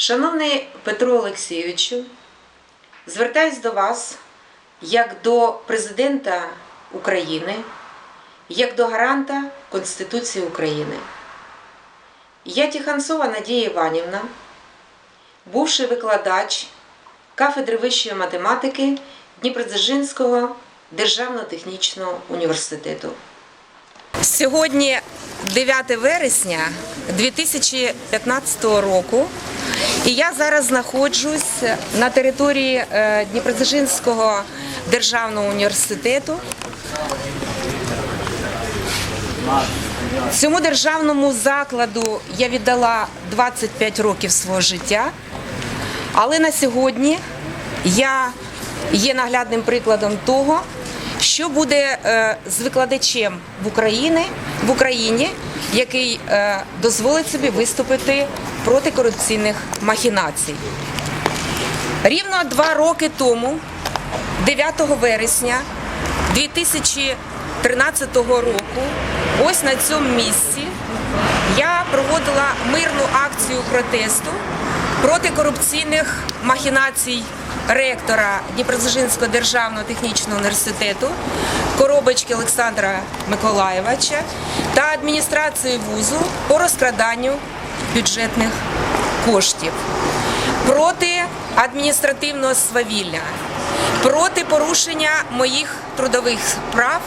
Шановний Петро Олексійовичу, звертаюсь до вас як до президента України, як до гаранта Конституції України. Я Тиханцова Надія Іванівна, бувший викладач кафедри вищої математики Дніпродзержинського державного технічного університету. Сьогодні 9 вересня 2015 року, і я зараз знаходжусь на території е, Дніпродзержинського державного університету. Цьому державному закладу я віддала 25 років свого життя, але на сьогодні я є наглядним прикладом того, що буде е, з викладачем в Україні, в Україні, який е, дозволить собі виступити проти корупційних махінацій. Рівно два роки тому, 9 вересня 2013 року, ось на цьому місці я проводила мирну акцію протесту проти корупційних махінацій ректора Дніпродзержинського державного технічного університету Коробочки Олександра Миколаєвича та адміністрації вузу по розкраданню бюджетних коштів проти адміністративного свавілля, проти порушення моїх трудових прав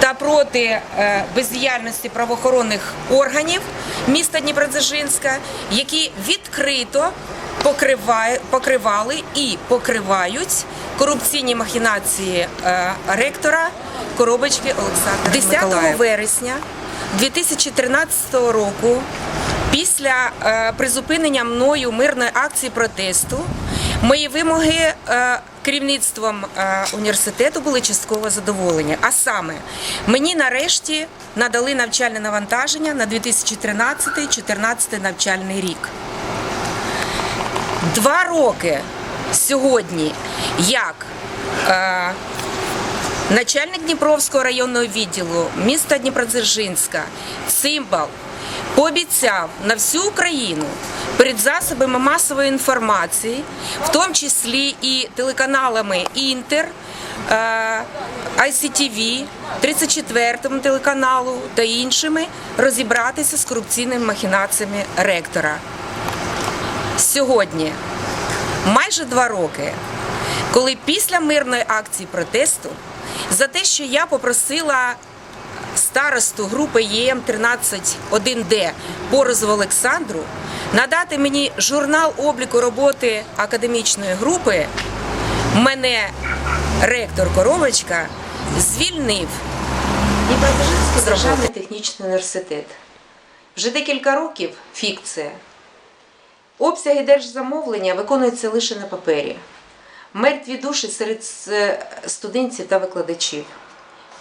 та проти е, бездіяльності правоохоронних органів міста Дніпродзержинська, які відкрито покривали і покривають корупційні махінації е, ректора Коробочки Олександра 10 вересня 2013 року Після е, призупинення мною мирної акції протесту мої вимоги е, керівництвом е, університету були частково задоволені. А саме, мені нарешті надали навчальне навантаження на 2013-2014 навчальний рік. Два роки сьогодні, як начальник Дніпровського районного відділу міста Дніпродзержинська, Цимбал, пообіцяв на всю Україну перед засобами масової інформації, в тому числі і телеканалами Інтер, ICTV, 34 телеканалу та іншими розібратися з корупційними махінаціями ректора. Сьогодні, майже два роки, коли після мирної акції протесту за те, що я попросила старосту групи єм 131 д Борозову Олександру надати мені журнал обліку роботи академічної групи, мене ректор Коровочка звільнив Дніпродзержинський державний технічний університет. Вже декілька років фікція. Обсяги держзамовлення виконуються лише на папері. Мертві душі серед е, студентів та викладачів.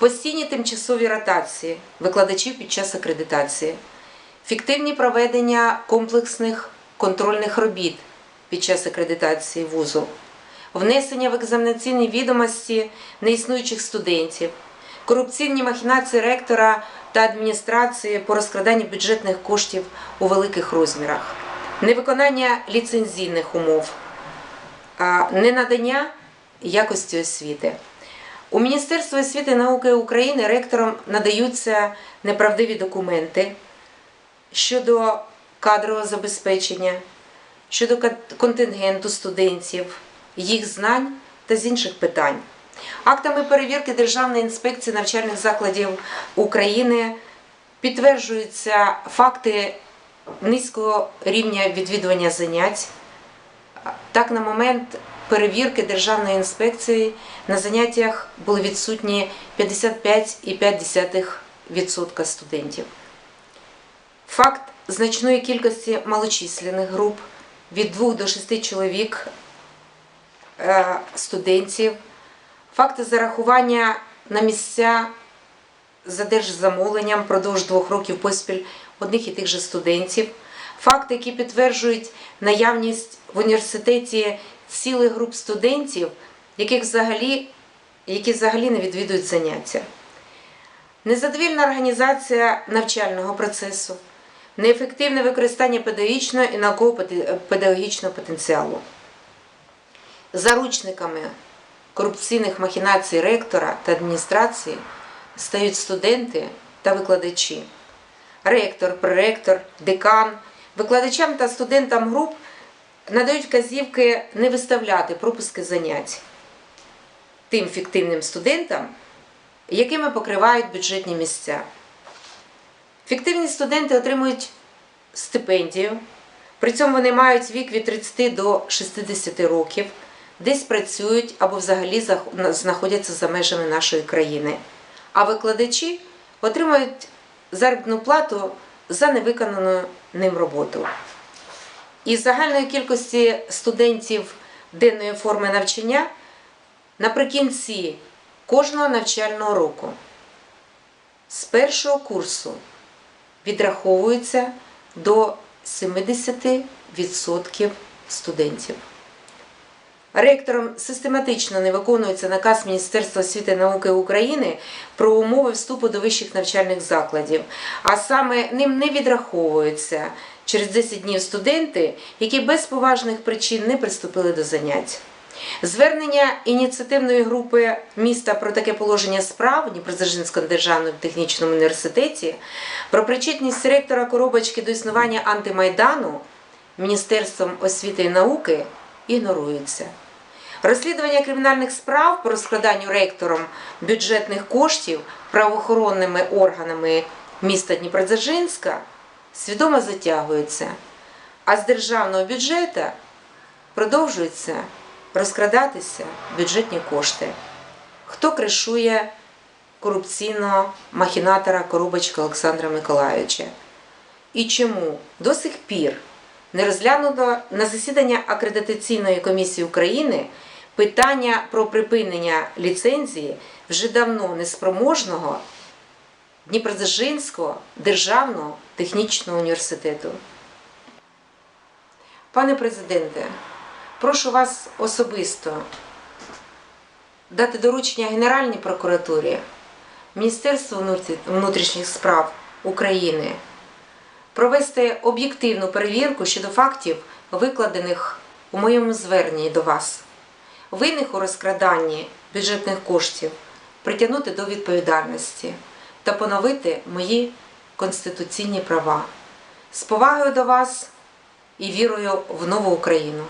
Постійні тимчасові ротації викладачів під час акредитації, фіктивні проведення комплексних контрольних робіт під час акредитації вузу, внесення в екзаменаційні відомості неіснуючих студентів, корупційні махінації ректора та адміністрації по розкраданні бюджетних коштів у великих розмірах, невиконання ліцензійних умов, ненадання якості освіти. У Міністерстві освіти і науки України ректорам надаються неправдиві документи щодо кадрового забезпечення, щодо контингенту студентів, їх знань та з інших питань. Актами перевірки Державної інспекції навчальних закладів України підтверджуються факти низького рівня відвідування занять. Так, на момент перевірки Державної інспекції на заняттях були відсутні 55,5% студентів. Факт значної кількості малочисленних груп від 2 до 6 чоловік е, студентів, факти зарахування на місця за держзамовленням впродовж двох років поспіль одних і тих же студентів, факти, які підтверджують наявність в університеті цілих груп студентів, яких взагалі, які взагалі не відвідують заняття. Незадовільна організація навчального процесу, неефективне використання педагогічного і науково-педагогічного потенціалу. Заручниками корупційних махінацій ректора та адміністрації стають студенти та викладачі. Ректор, проректор, декан, викладачам та студентам груп надають вказівки не виставляти пропуски занять тим фіктивним студентам, якими покривають бюджетні місця. Фіктивні студенти отримують стипендію, при цьому вони мають вік від 30 до 60 років, десь працюють або взагалі знаходяться за межами нашої країни. А викладачі отримують заробітну плату за невиконану ним роботу. Із загальної кількості студентів денної форми навчання наприкінці кожного навчального року з першого курсу відраховується до 70% студентів. Ректором систематично не виконується наказ Міністерства освіти і науки України про умови вступу до вищих навчальних закладів, а саме ним не відраховуються через 10 днів студенти, які без поважних причин не приступили до занять. Звернення ініціативної групи міста про таке положення справ Дніпродзержинському державному технічному університеті про причетність ректора Коробочки до існування антимайдану Міністерством освіти і науки ігнорується. Розслідування кримінальних справ по розкраданню ректором бюджетних коштів правоохоронними органами міста Дніпродзержинська свідомо затягується, а з державного бюджету продовжується розкрадатися бюджетні кошти. Хто кришує корупційного махінатора Коробочка Олександра Миколайовича? І чому до сих пір не розглянуто на засідання акредитаційної комісії України питання про припинення ліцензії вже давно неспроможного Дніпродзержинського державного технічного університету. Пане президенте, прошу вас особисто дати доручення Генеральній прокуратурі, Міністерству внутрішніх справ України провести об'єктивну перевірку щодо фактів, викладених у моєму зверненні до вас, винних у розкраданні бюджетних коштів, притягнути до відповідальності та поновити мої конституційні права. З повагою до вас і вірою в нову Україну.